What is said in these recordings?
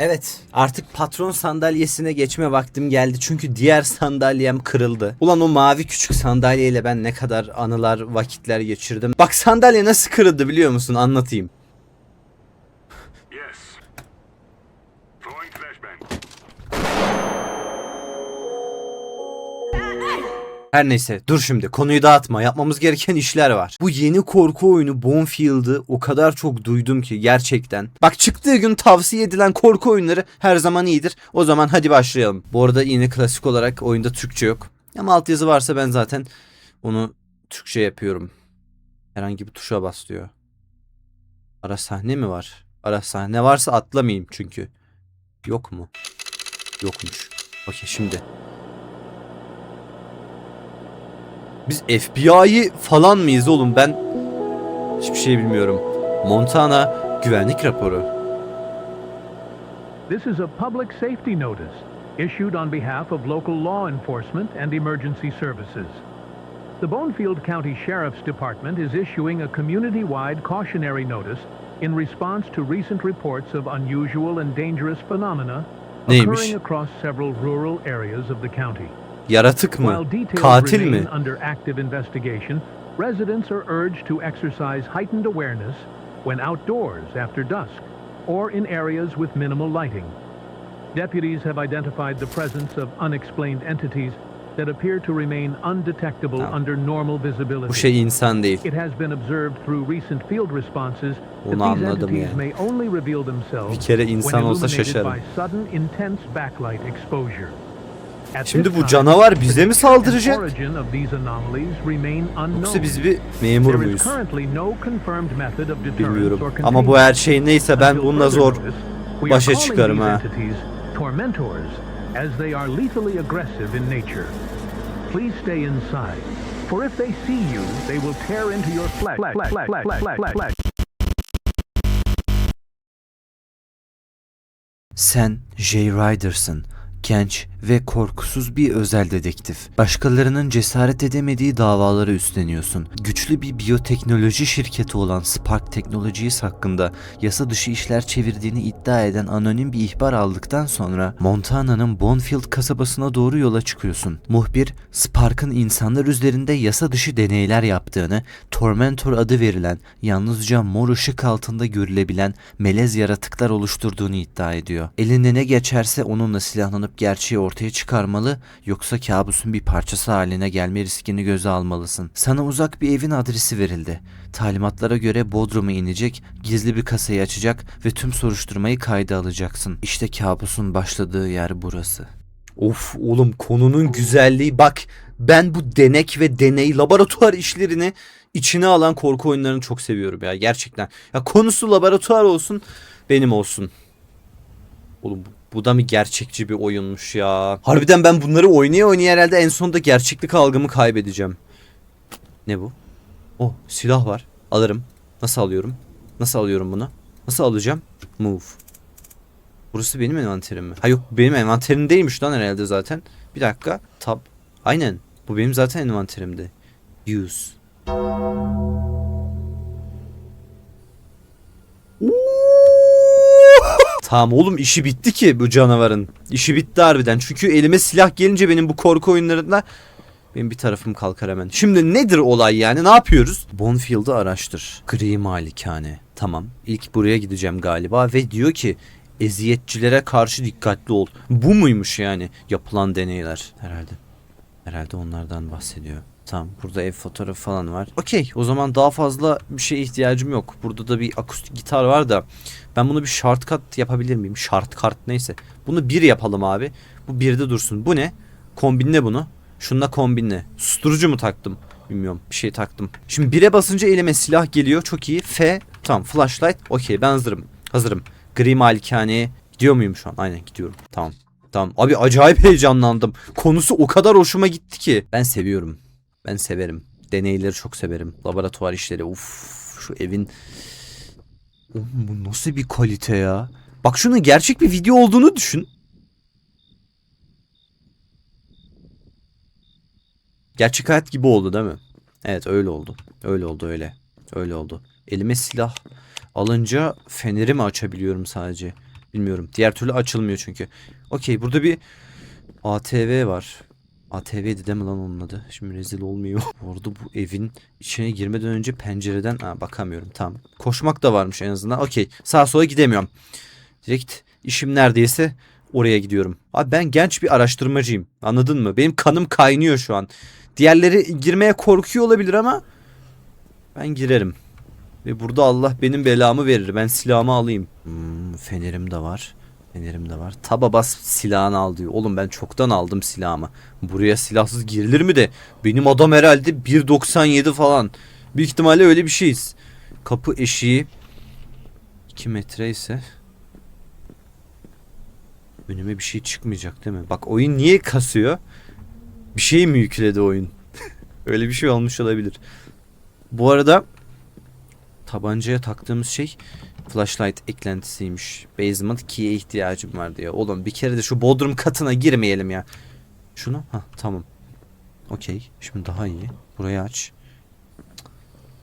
Evet artık patron sandalyesine geçme vaktim geldi çünkü diğer sandalyem kırıldı. Ulan o mavi küçük sandalyeyle ben ne kadar anılar vakitler geçirdim. Bak sandalye nasıl kırıldı biliyor musun anlatayım. Her neyse dur şimdi konuyu dağıtma yapmamız gereken işler var. Bu yeni korku oyunu Bonefield'ı o kadar çok duydum ki gerçekten. Bak çıktığı gün tavsiye edilen korku oyunları her zaman iyidir. O zaman hadi başlayalım. Bu arada yine klasik olarak oyunda Türkçe yok. Ama altyazı varsa ben zaten onu Türkçe yapıyorum. Herhangi bir tuşa bas. Ara sahne mi var? Ara sahne varsa atlamayayım çünkü. Yok mu? Yokmuş. Okey şimdi. Biz FBI'yi falan mıyız oğlum? Ben hiçbir şey bilmiyorum. Montana güvenlik raporu. This is a public safety notice issued on behalf of local law enforcement and emergency services. The Bonefield County Sheriff's Department is issuing a community-wide cautionary notice in response to recent reports of unusual and dangerous phenomena occurring across several rural areas of the county. Yaratık mı? Katil mi? under active investigation, residents are urged to exercise heightened awareness when outdoors after dusk or in areas with minimal lighting. Deputies have identified the presence of unexplained entities that appear to remain undetectable Tamam. under normal visibility. Bu şey insan değil. It has been observed through recent field responses that these entities yani. may only reveal themselves Bir kere insan when olsa illuminated şaşarım. by sudden intense backlight exposure. Şimdi bu canavar bize mi saldıracak? Yoksa biz bir memur muyuz? Bilmiyorum. or Ama bu her şey neyse ben bununla zor başa çıkarım ha. entities tormentors as they are lethally aggressive in nature. Please stay inside. For if they see you, they will tear into your flesh. Sen Jay Ryder'sın. Genç ve korkusuz bir özel dedektif. Başkalarının cesaret edemediği davaları üstleniyorsun. Güçlü bir biyoteknoloji şirketi olan Spark Technologies hakkında yasa dışı işler çevirdiğini iddia eden anonim bir ihbar aldıktan sonra Montana'nın Bonfield kasabasına doğru yola çıkıyorsun. Muhbir, Spark'ın insanlar üzerinde yasa dışı deneyler yaptığını, Tormentor adı verilen, yalnızca mor ışık altında görülebilen melez yaratıklar oluşturduğunu iddia ediyor. Eline ne geçerse onunla silahlanıp gerçeği ortaya çıkarmalı yoksa kabusun bir parçası haline gelme riskini göze almalısın. Sana uzak bir evin adresi verildi. Talimatlara göre Bodrum'a inecek, gizli bir kasayı açacak ve tüm soruşturmayı kayda alacaksın. İşte kabusun başladığı yer burası. Of oğlum konunun güzelliği bak ben bu denek ve deney laboratuvar işlerini içine alan korku oyunlarını çok seviyorum ya gerçekten. Ya konusu laboratuvar olsun benim olsun. Oğlum bu, bu da mı gerçekçi bir oyunmuş ya. Harbiden ben bunları oynaya oynaya herhalde en sonunda gerçeklik algımı kaybedeceğim. Ne bu? Oh silah var. Alırım. Nasıl alıyorum? Nasıl alıyorum bunu? Nasıl alacağım? Move. Burası benim envanterim mi? Ha yok benim envanterim değilmiş lan herhalde zaten. Bir dakika. Tab. Aynen. Bu benim zaten envanterimde. Use. Tamam oğlum işi bitti ki bu canavarın. İşi bitti harbiden. Çünkü elime silah gelince benim bu korku oyunlarında benim bir tarafım kalkar hemen. Şimdi nedir olay yani? Ne yapıyoruz? Bonfield'ı araştır. Gri malikane. Tamam. İlk buraya gideceğim galiba ve diyor ki eziyetçilere karşı dikkatli ol. Bu muymuş yani yapılan deneyler? Herhalde. Herhalde onlardan bahsediyor. Tamam burada ev fotoğrafı falan var. Okey o zaman daha fazla bir şeye ihtiyacım yok. Burada da bir akustik gitar var da ben bunu bir shortcut yapabilir miyim? Shortcut neyse. Bunu bir yapalım abi. Bu birde dursun. Bu ne? Kombinle bunu. Şununla kombinle. Susturucu mu taktım? Bilmiyorum. Bir şey taktım. Şimdi bire basınca elime silah geliyor. Çok iyi. F. Tamam. Flashlight. Okey ben hazırım. Hazırım. Gri malikaneye gidiyor muyum şu an? Aynen gidiyorum. Tamam. Tamam. Abi acayip heyecanlandım. Konusu o kadar hoşuma gitti ki. Ben seviyorum. Ben severim. Deneyleri çok severim. Laboratuvar işleri. Uf, şu evin Oğlum bu nasıl bir kalite ya? Bak şunun gerçek bir video olduğunu düşün. Gerçek hayat gibi oldu değil mi? Evet öyle oldu. Öyle oldu öyle. Öyle oldu. Elime silah alınca feneri mi açabiliyorum sadece? Bilmiyorum. Diğer türlü açılmıyor çünkü. Okey burada bir ATV var. ATV'di değil mi lan onun adı? Şimdi rezil olmuyor. Bu arada bu evin içine girmeden önce pencereden Aa, bakamıyorum. Tamam. Koşmak da varmış en azından. Okey. Sağa sola gidemiyorum. Direkt işim neredeyse oraya gidiyorum. Abi ben genç bir araştırmacıyım. Anladın mı? Benim kanım kaynıyor şu an. Diğerleri girmeye korkuyor olabilir ama ben girerim. Ve burada Allah benim belamı verir. Ben silahımı alayım. Hmm, fenerim de var. Fenerim de var. Taba bas silahını al diyor. Oğlum ben çoktan aldım silahımı. Buraya silahsız girilir mi de? Benim adam herhalde 1.97 falan. Büyük ihtimalle öyle bir şeyiz. Kapı eşiği 2 metre ise önüme bir şey çıkmayacak değil mi? Bak oyun niye kasıyor? Bir şey mi yükledi oyun? öyle bir şey olmuş olabilir. Bu arada tabancaya taktığımız şey flashlight eklentisiymiş. Basement key'e ihtiyacım var diyor. Oğlum bir kere de şu bodrum katına girmeyelim ya. Şunu? ha tamam. Okey. Şimdi daha iyi. Burayı aç.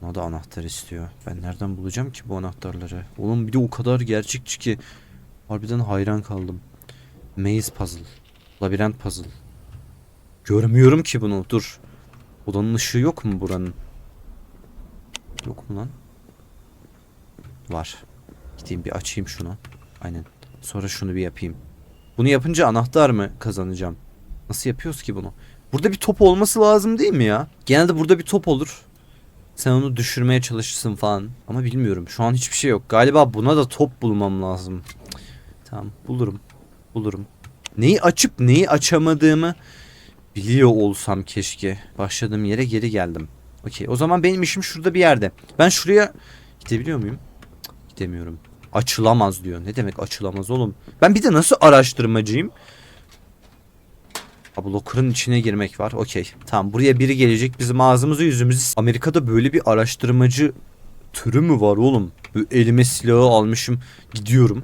Buna da anahtar istiyor. Ben nereden bulacağım ki bu anahtarları? Oğlum bir de o kadar gerçekçi ki. Harbiden hayran kaldım. Maze puzzle. Labirent puzzle. Görmüyorum ki bunu. Dur. Odanın ışığı yok mu buranın? Yok mu lan? Var. Gideyim bir açayım şunu. Aynen. Sonra şunu bir yapayım. Bunu yapınca anahtar mı kazanacağım? Nasıl yapıyoruz ki bunu? Burada bir top olması lazım değil mi ya? Genelde burada bir top olur. Sen onu düşürmeye çalışırsın falan. Ama bilmiyorum. Şu an hiçbir şey yok. Galiba buna da top bulmam lazım. Tamam bulurum. Bulurum. Neyi açıp neyi açamadığımı biliyor olsam keşke. Başladığım yere geri geldim. Okey. O zaman benim işim şurada bir yerde. Ben şuraya gidebiliyor muyum? Cık, Gidemiyorum. Açılamaz diyor. Ne demek açılamaz oğlum? Ben bir de nasıl araştırmacıyım? Ha bu locker'ın içine girmek var. Okey. Tamam buraya biri gelecek bizim ağzımızı yüzümüzü... Amerika'da böyle bir araştırmacı türü mü var oğlum? Böyle elime silahı almışım gidiyorum.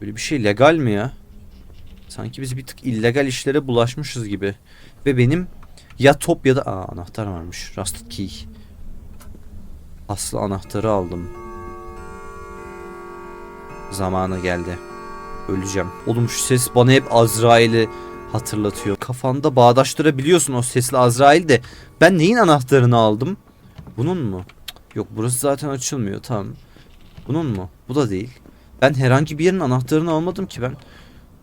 Böyle bir şey legal mi ya? Sanki biz bir tık illegal işlere bulaşmışız gibi. Ve benim ya top ya da... Aa anahtar varmış. Rusted key. Aslı anahtarı aldım. Zamanı geldi. Öleceğim. Oğlum şu ses bana hep Azrail'i hatırlatıyor. Kafanda bağdaştırabiliyorsun o sesli Azrail de. Ben neyin anahtarını aldım? Bunun mu? Yok burası zaten açılmıyor tamam. Bunun mu? Bu da değil. Ben herhangi bir yerin anahtarını almadım ki ben.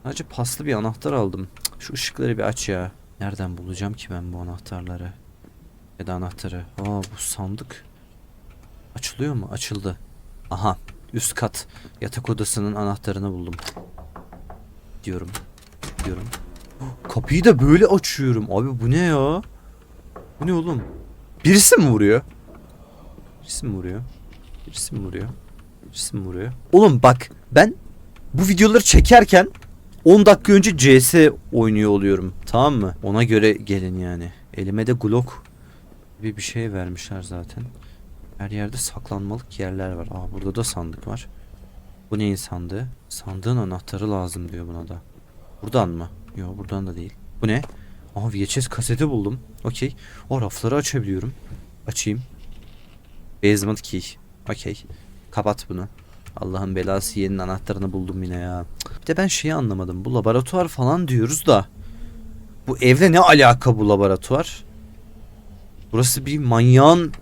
Sadece paslı bir anahtar aldım. Şu ışıkları bir aç ya. Nereden bulacağım ki ben bu anahtarları? Ya da anahtarı. Aa bu sandık. Açılıyor mu? Açıldı. Aha. Üst kat. Yatak odasının anahtarını buldum. Diyorum. Diyorum. Kapıyı da böyle açıyorum. Abi bu ne ya? Bu ne oğlum? Birisi mi vuruyor? Birisi mi vuruyor? Birisi mi vuruyor? Birisi mi vuruyor? Oğlum bak ben bu videoları çekerken 10 dakika önce CS oynuyor oluyorum. Tamam mı? Ona göre gelin yani. Elime de Glock gibi bir şey vermişler zaten. Her yerde saklanmalık yerler var. Aa burada da sandık var. Bu neyin sandığı? Sandığın anahtarı lazım diyor buna da. Buradan mı? Yok buradan da değil. Bu ne? Aa VHS kaseti buldum. Okey. O rafları açabiliyorum. Açayım. Basement key. Okey. Kapat bunu. Allah'ın belası yerin anahtarını buldum yine ya. Bir de ben şeyi anlamadım. Bu laboratuvar falan diyoruz da. Bu evle ne alaka bu laboratuvar? Burası bir manyağın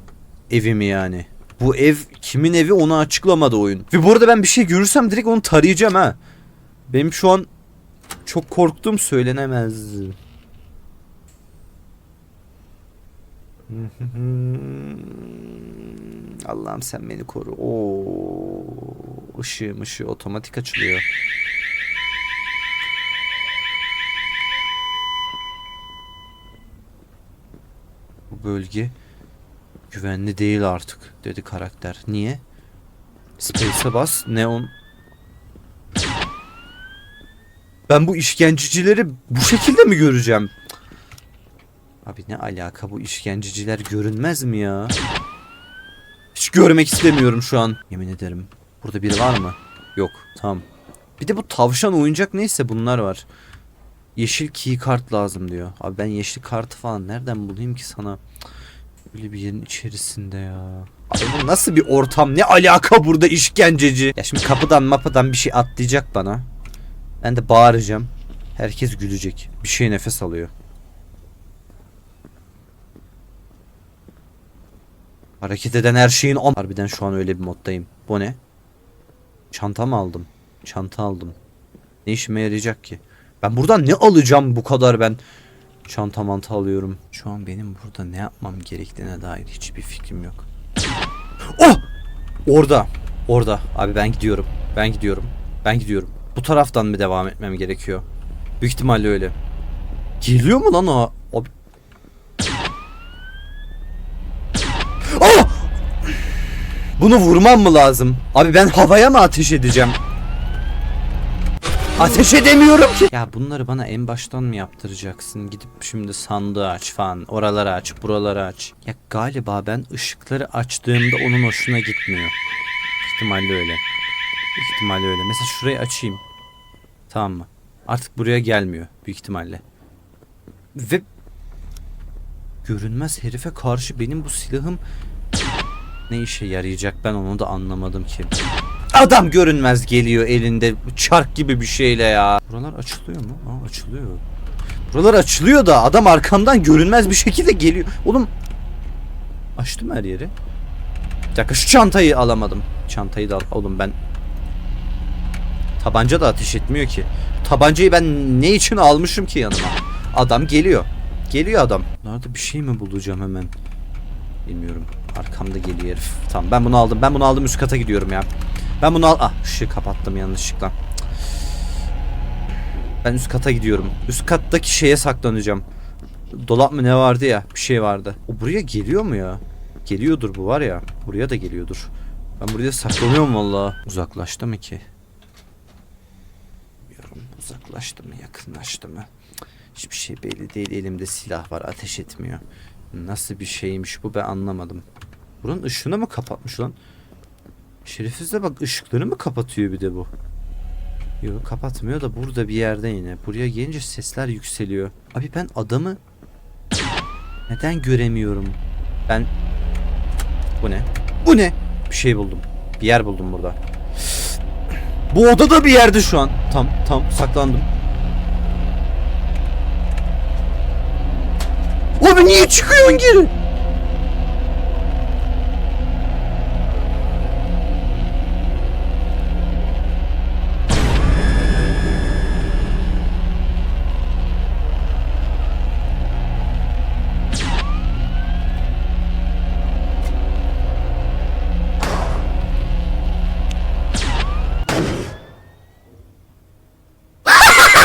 evi mi yani? Bu ev kimin evi onu açıklamadı oyun. Ve bu arada ben bir şey görürsem direkt onu tarayacağım ha. Benim şu an çok korktuğum söylenemez. Allah'ım sen beni koru. Oo, ışığı ışığı otomatik açılıyor. Bu bölge güvenli değil artık dedi karakter. Niye? Space'e bas. Neon ben bu işkencecileri bu şekilde mi göreceğim? Abi ne alaka bu işkenceciler görünmez mi ya? Hiç görmek istemiyorum şu an. Yemin ederim. Burada biri var mı? Yok. Tamam. Bir de bu tavşan oyuncak neyse bunlar var. Yeşil key kart lazım diyor. Abi ben yeşil kartı falan nereden bulayım ki sana? Böyle bir yerin içerisinde ya. Abi bu nasıl bir ortam? Ne alaka burada işkenceci? Ya şimdi kapıdan mapıdan bir şey atlayacak bana. Ben de bağıracağım. Herkes gülecek. Bir şey nefes alıyor. Hareket eden her şeyin on... Harbiden şu an öyle bir moddayım. Bu ne? Çanta mı aldım? Çanta aldım. Ne işime yarayacak ki? Ben buradan ne alacağım bu kadar ben? Çanta mantı alıyorum. Şu an benim burada ne yapmam gerektiğine dair hiçbir fikrim yok. Oh! Orada. Orada. Abi ben gidiyorum. Ben gidiyorum. Ben gidiyorum. Bu taraftan mı devam etmem gerekiyor? Büyük ihtimalle öyle. Geliyor mu lan o? Abi... Oh! Bunu vurmam mı lazım? Abi ben havaya mı ateş edeceğim? Ateş edemiyorum ki. Ya bunları bana en baştan mı yaptıracaksın? Gidip şimdi sandığı aç falan. Oraları aç, buraları aç. Ya galiba ben ışıkları açtığımda onun hoşuna gitmiyor. İhtimalle öyle. İhtimalle öyle. Mesela şurayı açayım. Tamam mı? Artık buraya gelmiyor büyük ihtimalle. Ve görünmez herife karşı benim bu silahım ne işe yarayacak ben onu da anlamadım ki. Adam görünmez geliyor elinde çark gibi bir şeyle ya. Buralar açılıyor mu? Aa açılıyor. Buralar açılıyor da adam arkamdan görünmez bir şekilde geliyor. Oğlum açtım her yeri. Bir dakika şu çantayı alamadım. Çantayı da al. Oğlum ben tabanca da ateş etmiyor ki. Tabancayı ben ne için almışım ki yanıma? Adam geliyor. Geliyor adam. Nerede bir şey mi bulacağım hemen? Bilmiyorum. Arkamda geliyor herif. Tamam ben bunu aldım. Ben bunu aldım üst kata gidiyorum ya. Ben bunu al... Ah ışığı kapattım yanlışlıkla. Ben üst kata gidiyorum. Üst kattaki şeye saklanacağım. Dolap mı ne vardı ya? Bir şey vardı. O buraya geliyor mu ya? Geliyordur bu var ya. Buraya da geliyordur. Ben buraya saklanıyorum valla. Uzaklaştı mı ki? Bilmiyorum. Uzaklaştı mı? Yakınlaştı mı? Hiçbir şey belli değil. Elimde silah var. Ateş etmiyor. Nasıl bir şeymiş bu ben anlamadım. Buranın ışığını mı kapatmış lan? Şerefsiz de bak ışıkları mı kapatıyor bir de bu? Yok kapatmıyor da burada bir yerde yine. Buraya gelince sesler yükseliyor. Abi ben adamı neden göremiyorum? Ben bu ne? Bu ne? Bir şey buldum. Bir yer buldum burada. Bu odada bir yerde şu an. Tam tam saklandım. Abi niye çıkıyorsun geri?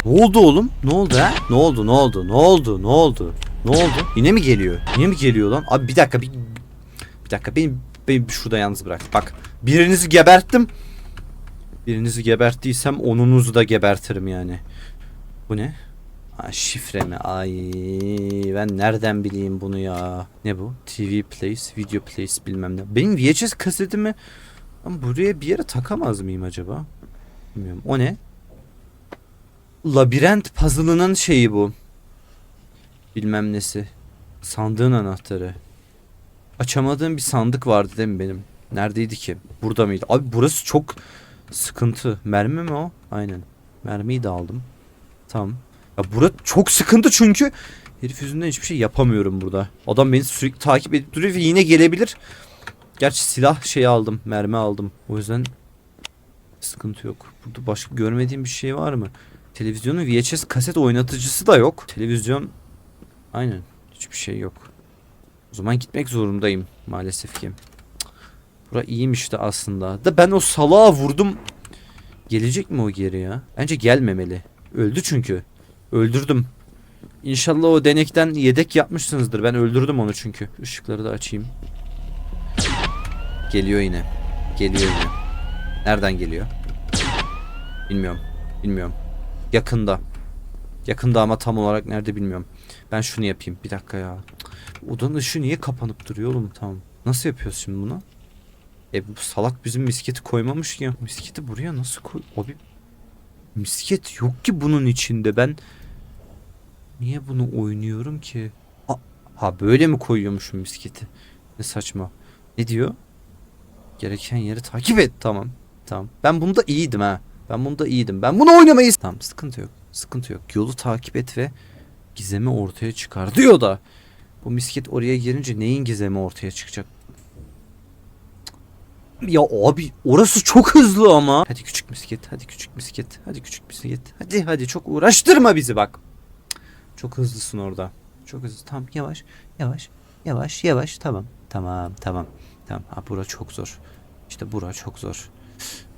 Ne oldu oğlum? Ne oldu ha? Ne oldu? Ne oldu? Ne oldu? Ne oldu? Ne oldu? Yine mi geliyor? Yine mi geliyor lan? Abi bir dakika bir bir dakika beni beni şurada yalnız bırak. Bak birinizi geberttim. Birinizi geberttiysem onunuzu da gebertirim yani. Bu ne? Ha, şifre mi? Ay ben nereden bileyim bunu ya? Ne bu? TV place, video place bilmem ne. Benim VHS kasetimi buraya bir yere takamaz mıyım acaba? Bilmiyorum. O ne? Labirent puzzle'ının şeyi bu. Bilmem nesi. Sandığın anahtarı. Açamadığım bir sandık vardı değil mi benim? Neredeydi ki? Burada mıydı? Abi burası çok sıkıntı. Mermi mi o? Aynen. Mermiyi de aldım. Tamam. Ya burası çok sıkıntı çünkü herif yüzünden hiçbir şey yapamıyorum burada. Adam beni sürekli takip edip duruyor ve yine gelebilir. Gerçi silah şeyi aldım. Mermi aldım. O yüzden sıkıntı yok. Burada başka görmediğim bir şey var mı? Televizyonun VHS kaset oynatıcısı da yok. Televizyon aynen hiçbir şey yok. O zaman gitmek zorundayım maalesef ki. Bura iyiymiş de aslında. Da ben o salağa vurdum. Gelecek mi o geri ya? Bence gelmemeli. Öldü çünkü. Öldürdüm. İnşallah o denekten yedek yapmışsınızdır. Ben öldürdüm onu çünkü. Işıkları da açayım. Geliyor yine. Geliyor yine. Nereden geliyor? Bilmiyorum. Bilmiyorum. Yakında. Yakında ama tam olarak nerede bilmiyorum. Ben şunu yapayım. Bir dakika ya. Odanın ışığı niye kapanıp duruyor oğlum tamam. Nasıl yapıyoruz şimdi bunu? E bu salak bizim misketi koymamış ki. Misketi buraya nasıl koy... Abi misket yok ki bunun içinde. Ben niye bunu oynuyorum ki? Ha, ha böyle mi koyuyormuşum misketi? Ne saçma. Ne diyor? Gereken yeri takip et. Tamam. Tamam. Ben bunda iyiydim ha. Ben bunda iyiydim. Ben bunu oynamayı... Tamam sıkıntı yok. Sıkıntı yok. Yolu takip et ve gizemi ortaya çıkar diyor da. Bu misket oraya girince neyin gizemi ortaya çıkacak? Ya abi orası çok hızlı ama. Hadi küçük misket, hadi küçük misket, hadi küçük misket. Hadi hadi çok uğraştırma bizi bak. Çok hızlısın orada. Çok hızlı. Tamam yavaş, yavaş, yavaş, yavaş. Tamam, tamam, tamam. Tamam. Ha, bura çok zor. İşte bura çok zor.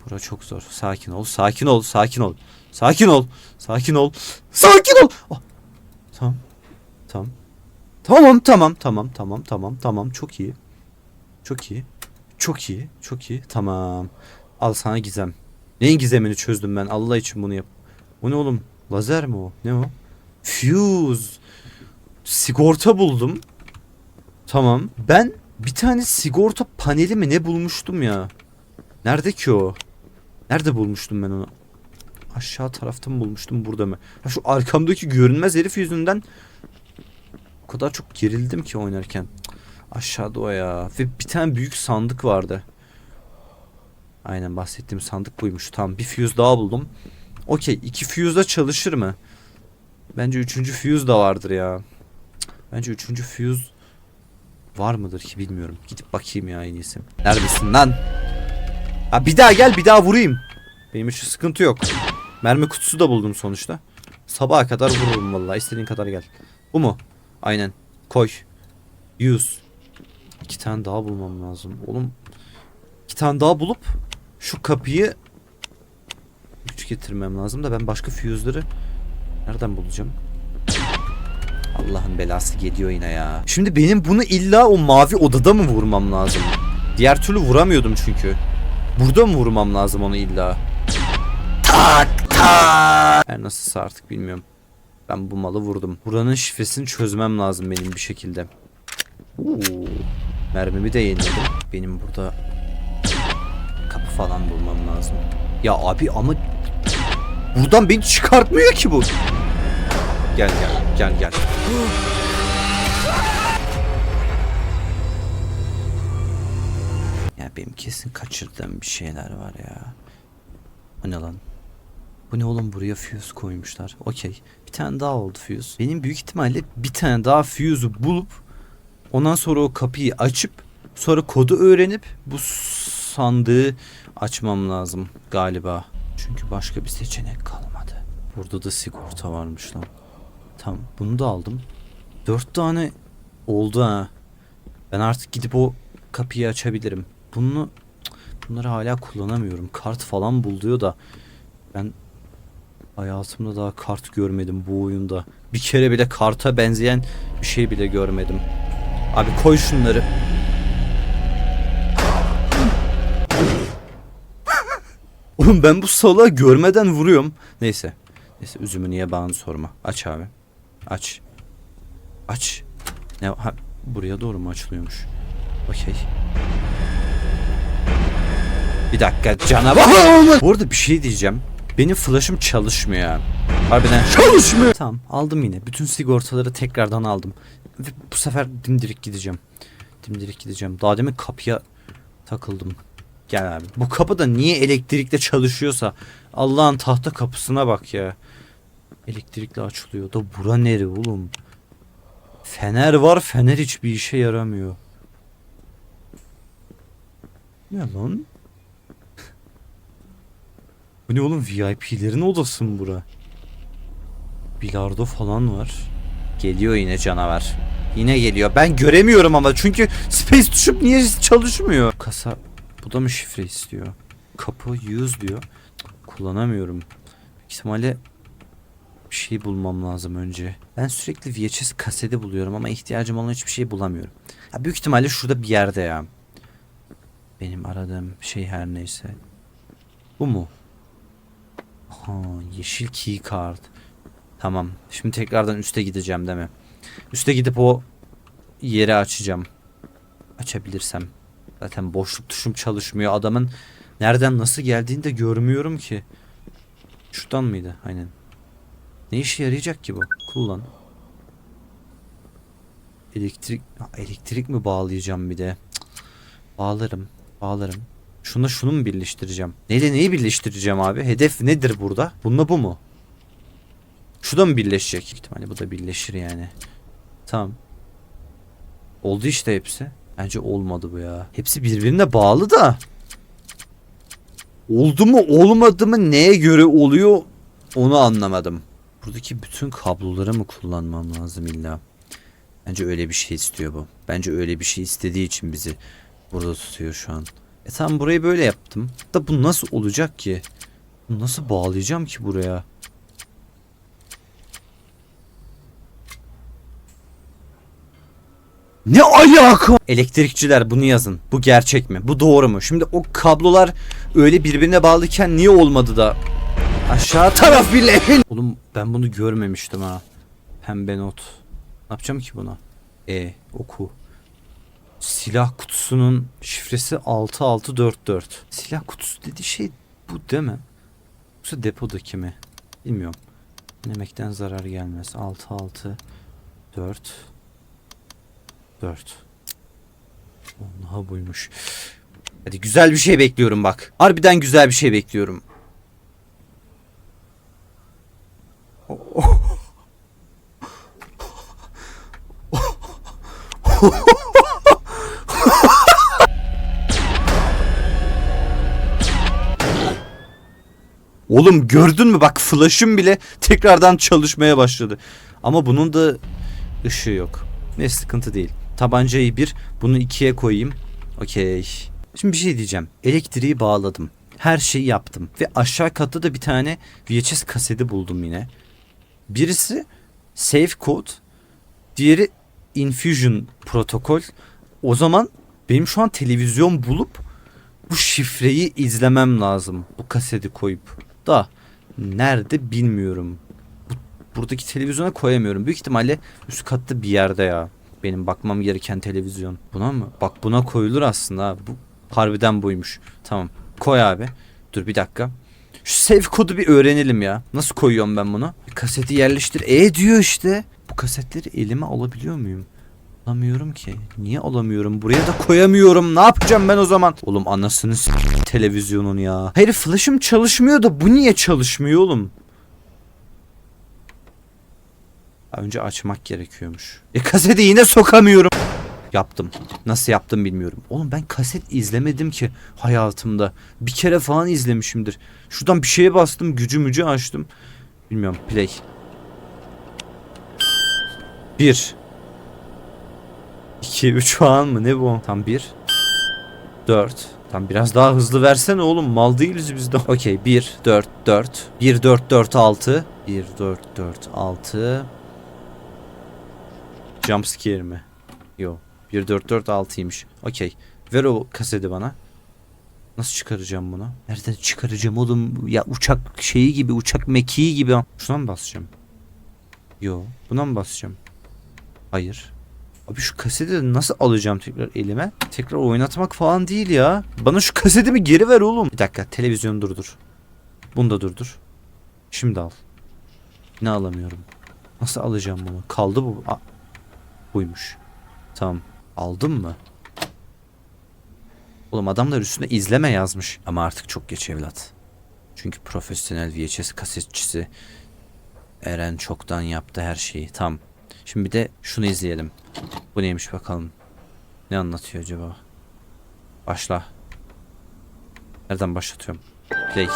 Bura çok zor. Sakin ol, sakin ol, sakin ol. Sakin ol, sakin ol, sakin ol. Ah, Tamam, tamam. Tamam, tamam, tamam, tamam, tamam, tamam. Çok iyi. Çok iyi. Çok iyi. Çok iyi. Tamam. Al sana gizem. Neyin gizemini çözdüm ben? Allah için bunu yap. O ne oğlum? Lazer mi o? Ne o? Fuse. Sigorta buldum. Tamam. Ben bir tane sigorta paneli mi ne bulmuştum ya? Nerede ki o? Nerede bulmuştum ben onu? Aşağı tarafta mı bulmuştum burada mı? Ha şu arkamdaki görünmez herif yüzünden o kadar çok gerildim ki oynarken. Aşağıda o ya. Ve bir tane büyük sandık vardı. Aynen bahsettiğim sandık buymuş. Tamam bir fuse daha buldum. Okey iki fuse çalışır mı? Bence üçüncü fuse da vardır ya. Bence üçüncü fuse var mıdır ki bilmiyorum. Gidip bakayım ya en iyisi. Neredesin lan? Ha bir daha gel bir daha vurayım. Benim için sıkıntı yok. Mermi kutusu da buldum sonuçta. Sabaha kadar vururum vallahi. istediğin kadar gel. Bu mu? Aynen. Koy. Use. İki tane daha bulmam lazım. Oğlum iki tane daha bulup şu kapıyı güç getirmem lazım da ben başka fuse'ları nereden bulacağım? Allah'ın belası geliyor yine ya. Şimdi benim bunu illa o mavi odada mı vurmam lazım? Diğer türlü vuramıyordum çünkü. Burada mı vurmam lazım onu illa? Tak tak. Her nasılsa artık bilmiyorum. Ben bu malı vurdum. Buranın şifresini çözmem lazım benim bir şekilde. Oo, mermimi de yeniledim. Benim burada kapı falan bulmam lazım. Ya abi ama buradan beni çıkartmıyor ki bu. Gel gel gel gel. Benim kesin kaçırdığım bir şeyler var ya. O ne lan? Bu ne oğlum buraya fuse koymuşlar. Okey. Bir tane daha oldu fuse. Benim büyük ihtimalle bir tane daha fuse'u bulup ondan sonra o kapıyı açıp sonra kodu öğrenip bu sandığı açmam lazım galiba. Çünkü başka bir seçenek kalmadı. Burada da sigorta varmış lan. Tamam bunu da aldım. Dört tane oldu ha. Ben artık gidip o kapıyı açabilirim. Bunu bunları hala kullanamıyorum. Kart falan buluyor da ben hayatımda daha kart görmedim bu oyunda. Bir kere bile karta benzeyen bir şey bile görmedim. Abi koy şunları. Oğlum ben bu salağı görmeden vuruyorum. Neyse. Neyse üzümü niye bağını sorma. Aç abi. Aç. Aç. Ne ha, buraya doğru mu açılıyormuş? Okey. Bir dakika canavar. Bu arada bir şey diyeceğim. Benim flash'ım çalışmıyor ya. Harbiden çalışmıyor. Tamam aldım yine. Bütün sigortaları tekrardan aldım. Ve bu sefer dimdirik gideceğim. Dimdirik gideceğim. Daha demin kapıya takıldım. Gel abi. Bu kapı da niye elektrikle çalışıyorsa Allah'ın tahta kapısına bak ya. Elektrikle açılıyor da bura nere oğlum? Fener var fener hiçbir işe yaramıyor. Ne lan? Bu ne oğlum VIP'lerin odası mı bura? Bilardo falan var. Geliyor yine canavar. Yine geliyor. Ben göremiyorum ama çünkü space tuşum niye çalışmıyor? Kasa bu da mı şifre istiyor? Kapı use diyor. Kullanamıyorum. İhtimalle bir şey bulmam lazım önce. Ben sürekli VHS kaseti buluyorum ama ihtiyacım olan hiçbir şey bulamıyorum. Ya büyük ihtimalle şurada bir yerde ya. Benim aradığım şey her neyse. Bu mu? Ha, yeşil key card. Tamam. Şimdi tekrardan üste gideceğim değil mi? Üste gidip o yeri açacağım. Açabilirsem. Zaten boşluk tuşum çalışmıyor. Adamın nereden nasıl geldiğini de görmüyorum ki. Şuradan mıydı? Aynen. Ne işe yarayacak ki bu? Kullan. Elektrik elektrik mi bağlayacağım bir de? Cık. Bağlarım. Bağlarım. Şuna şunu mu birleştireceğim? Neyle neyi birleştireceğim abi? Hedef nedir burada? Bununla bu mu? Şu da mı birleşecek? İhtimalle bu da birleşir yani. Tamam. Oldu işte hepsi. Bence olmadı bu ya. Hepsi birbirine bağlı da. Oldu mu olmadı mı neye göre oluyor onu anlamadım. Buradaki bütün kabloları mı kullanmam lazım illa? Bence öyle bir şey istiyor bu. Bence öyle bir şey istediği için bizi burada tutuyor şu an. E tamam burayı böyle yaptım. Da bu nasıl olacak ki? Bunu nasıl bağlayacağım ki buraya? Ne alaka? Elektrikçiler bunu yazın. Bu gerçek mi? Bu doğru mu? Şimdi o kablolar öyle birbirine bağlıyken niye olmadı da aşağı taraf bile. Oğlum ben bunu görmemiştim ha. Pembe not. Ne yapacağım ki buna? E oku. Silah kutusunun şifresi 6644. Silah kutusu dediği şey bu değil mi? Yoksa depodaki mi? Bilmiyorum. Denemekten zarar gelmez. 66 4 4 Vallahi buymuş. Hadi güzel bir şey bekliyorum bak. Harbiden güzel bir şey bekliyorum. Oğlum gördün mü bak flash'ım bile tekrardan çalışmaya başladı. Ama bunun da ışığı yok. Ne sıkıntı değil. Tabancayı bir, bunu ikiye koyayım. Okey. Şimdi bir şey diyeceğim. Elektriği bağladım. Her şeyi yaptım. Ve aşağı katta da bir tane VHS kaseti buldum yine. Birisi Safe Code. Diğeri Infusion protokol. O zaman benim şu an televizyon bulup bu şifreyi izlemem lazım. Bu kaseti koyup. Da nerede bilmiyorum. Bu, buradaki televizyona koyamıyorum. Büyük ihtimalle üst katta bir yerde ya. Benim bakmam gereken televizyon. Buna mı? Bak buna koyulur aslında. Bu harbiden buymuş. Tamam. Koy abi. Dur bir dakika. Şu save kodu bir öğrenelim ya. Nasıl koyuyorum ben bunu? Kaseti yerleştir. E diyor işte. Bu kasetleri elime alabiliyor muyum? Alamıyorum ki. Niye alamıyorum? Buraya da koyamıyorum. Ne yapacağım ben o zaman? Oğlum anasını s- televizyonun ya. Hayır flash'ım çalışmıyor da bu niye çalışmıyor oğlum? Önce açmak gerekiyormuş. E kaseti yine sokamıyorum. Yaptım. Nasıl yaptım bilmiyorum. Oğlum ben kaset izlemedim ki hayatımda. Bir kere falan izlemişimdir. Şuradan bir şeye bastım gücü mücü açtım. Bilmiyorum play. Bir. 2 3 falan mı ne bu? Tam 1 4 Tam biraz daha hızlı versene oğlum mal değiliz biz de. Okey 1 4 4 1 4 4 6 1 4 4 6 Jump scare mi? Yo 1 4 4 6'ymış. Okey. Ver o kaseti bana. Nasıl çıkaracağım bunu? Nereden çıkaracağım oğlum? Ya uçak şeyi gibi, uçak mekiği gibi. Şuna mı basacağım? Yo, buna mı basacağım? Hayır. Abi şu kaseti nasıl alacağım tekrar elime? Tekrar oynatmak falan değil ya. Bana şu kasetimi geri ver oğlum. Bir dakika televizyonu durdur. Bunu da durdur. Şimdi al. Ne alamıyorum. Nasıl alacağım bunu? Kaldı bu. A- buymuş. Tamam. Aldım mı? Oğlum adamlar üstüne izleme yazmış. Ama artık çok geç evlat. Çünkü profesyonel VHS kasetçisi Eren çoktan yaptı her şeyi. Tamam. Şimdi bir de şunu izleyelim. Bu neymiş bakalım. Ne anlatıyor acaba? Başla. Nereden başlatıyorum? Play.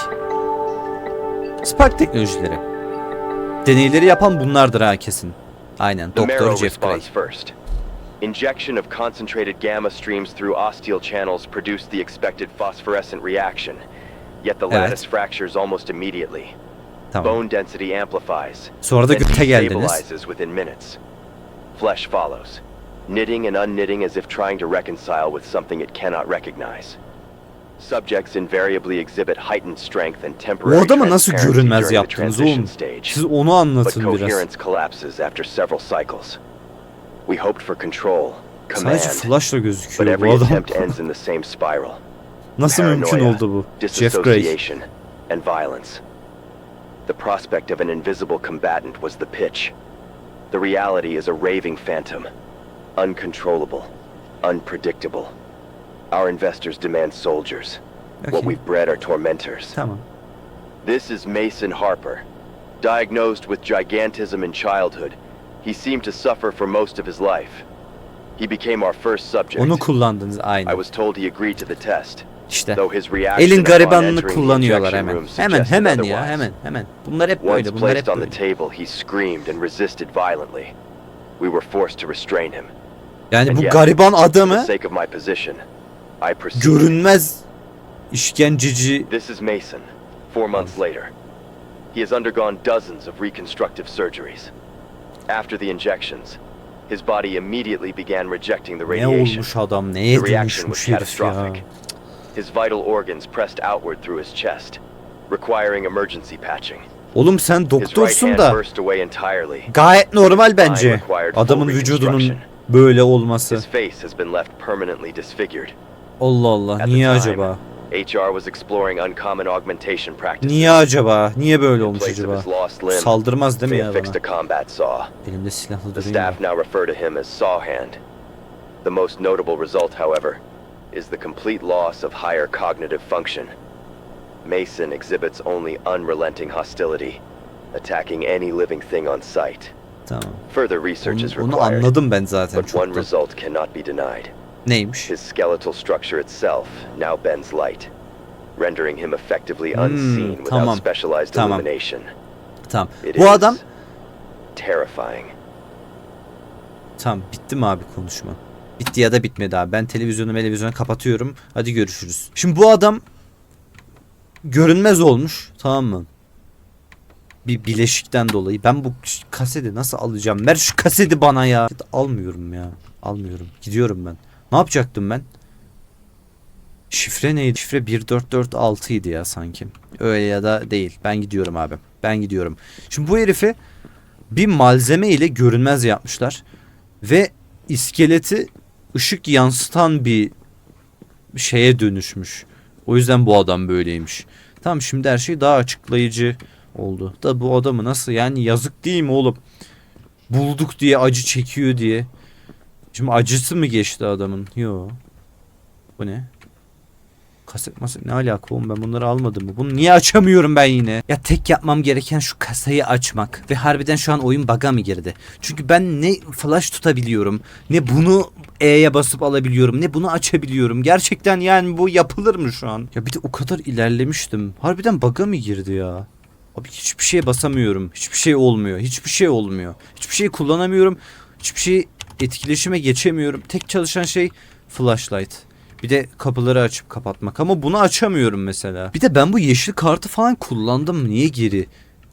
Spark teknolojileri. Deneyleri yapan bunlardır ha kesin. Aynen. Doktor Jeff Gray. Injection of concentrated gamma streams through osteal channels produced the expected phosphorescent reaction. Yet the lattice fractures almost immediately. Tamam. Bone density amplifies. Sonra da göte geldiniz. within minutes. Flesh follows, knitting and unknitting as if trying to reconcile with something it cannot recognize. Subjects invariably exhibit heightened strength and temporary O adamı nasıl transparency görünmez during the yaptınız transition oğlum? stage. Siz onu But anlatın biraz. coherence collapses after several cycles. We hoped for control, command, Sadece flashla but gözüküyor bu every adam. attempt ends in the same spiral. Nasıl mümkün Paranoia, oldu bu? Jeff and violence. The prospect of an invisible combatant was the pitch. The reality is a raving phantom, uncontrollable, unpredictable. Our investors demand soldiers. What we've bred are tormentors. Tamam. This is Mason Harper. Diagnosed with gigantism in childhood, he seemed to suffer for most of his life. He became our first subject. Onu kullandınız aynı. I was told he agreed to the test. İşte. Elin garibanını kullanıyorlar hemen. Hemen hemen ya hemen hemen. Bunlar hep böyle bunlar hep böyle. table, he screamed and resisted violently. We were forced to restrain him. Yani bu gariban adamı görünmez işkenceci This is Mason, four months later. He has undergone dozens of reconstructive surgeries. After the injections, his body immediately began rejecting the ne radiation. olmuş adam neye dönüşmüş herif ya. His vital organs pressed outward through his chest, requiring emergency patching. Oğlum sen doktorsun da gayet normal bence. Adamın vücudunun böyle olması. Allah Allah niye acaba? HR was exploring uncommon augmentation practices. Niye acaba? Niye böyle olmuş acaba? Saldırmaz değil mi ya bana? Elimde silahlı The durayım staff da. now refer to him as Sawhand. The most notable result, however, is the complete loss of higher cognitive function. Mason exhibits only unrelenting hostility, attacking any living thing on sight. Tamam. Further research is Onu, required, anladım ben zaten but one result cannot be denied. Neymiş? His skeletal structure itself now bends light, rendering him effectively Hmm, unseen without tamam, specialized tamam. illumination. Tamam. It Bu is adam terrifying. Tamam bitti mi abi konuşma? Bitti ya da bitmedi abi. Ben televizyonu televizyonu kapatıyorum. Hadi görüşürüz. Şimdi bu adam görünmez olmuş. Tamam mı? Bir bileşikten dolayı. Ben bu kaseti nasıl alacağım? Ver şu kaseti bana ya. Almıyorum ya. Almıyorum. Gidiyorum ben. Ne yapacaktım ben? Şifre neydi? Şifre 1446 idi ya sanki. Öyle ya da değil. Ben gidiyorum abi. Ben gidiyorum. Şimdi bu herifi bir malzeme ile görünmez yapmışlar. Ve iskeleti ışık yansıtan bir şeye dönüşmüş. O yüzden bu adam böyleymiş. Tamam şimdi her şey daha açıklayıcı oldu. Da bu adamı nasıl yani yazık değil mi oğlum? Bulduk diye acı çekiyor diye. Şimdi acısı mı geçti adamın? Yo. Bu ne? Kaset maset ne alaka oğlum ben bunları almadım mı? Bunu niye açamıyorum ben yine? Ya tek yapmam gereken şu kasayı açmak. Ve harbiden şu an oyun bug'a mı girdi? Çünkü ben ne flash tutabiliyorum ne bunu E'ye basıp alabiliyorum ne bunu açabiliyorum. Gerçekten yani bu yapılır mı şu an? Ya bir de o kadar ilerlemiştim. Harbiden bug'a mı girdi ya? Abi hiçbir şeye basamıyorum. Hiçbir şey olmuyor. Hiçbir şey olmuyor. Hiçbir şey kullanamıyorum. Hiçbir şey etkileşime geçemiyorum. Tek çalışan şey flashlight. Bir de kapıları açıp kapatmak ama bunu açamıyorum mesela. Bir de ben bu yeşil kartı falan kullandım. Niye geri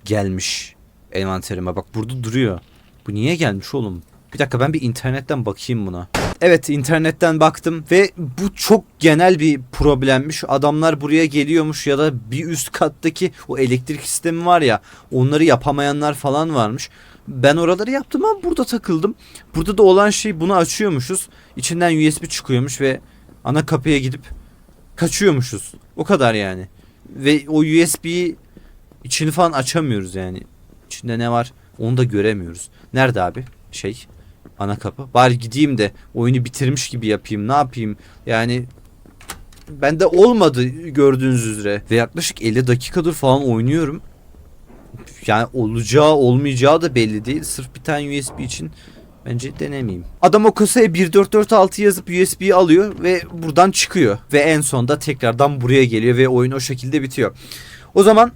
gelmiş envanterime? Bak burada duruyor. Bu niye gelmiş oğlum? Bir dakika ben bir internetten bakayım buna. Evet internetten baktım ve bu çok genel bir problemmiş. Adamlar buraya geliyormuş ya da bir üst kattaki o elektrik sistemi var ya onları yapamayanlar falan varmış. Ben oraları yaptım ama burada takıldım. Burada da olan şey bunu açıyormuşuz. İçinden USB çıkıyormuş ve ana kapıya gidip kaçıyormuşuz. O kadar yani. Ve o USB'yi içini falan açamıyoruz yani. İçinde ne var onu da göremiyoruz. Nerede abi şey ana kapı? Bari gideyim de oyunu bitirmiş gibi yapayım ne yapayım yani bende olmadı gördüğünüz üzere ve yaklaşık 50 dakikadır falan oynuyorum. Yani olacağı olmayacağı da belli değil. Sırf bir tane USB için bence denemeyeyim. Adam o kasaya 1446 yazıp USB'yi alıyor ve buradan çıkıyor. Ve en sonda tekrardan buraya geliyor ve oyun o şekilde bitiyor. O zaman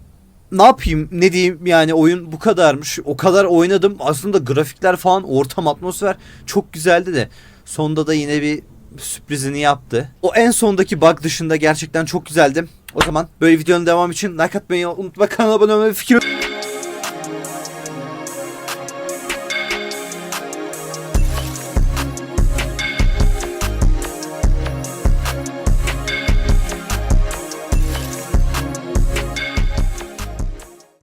ne yapayım ne diyeyim yani oyun bu kadarmış. O kadar oynadım. Aslında grafikler falan ortam atmosfer çok güzeldi de. Sonda da yine bir sürprizini yaptı. O en sondaki bug dışında gerçekten çok güzeldi. O zaman böyle videonun devamı için like atmayı unutma kanala abone olmayı fikir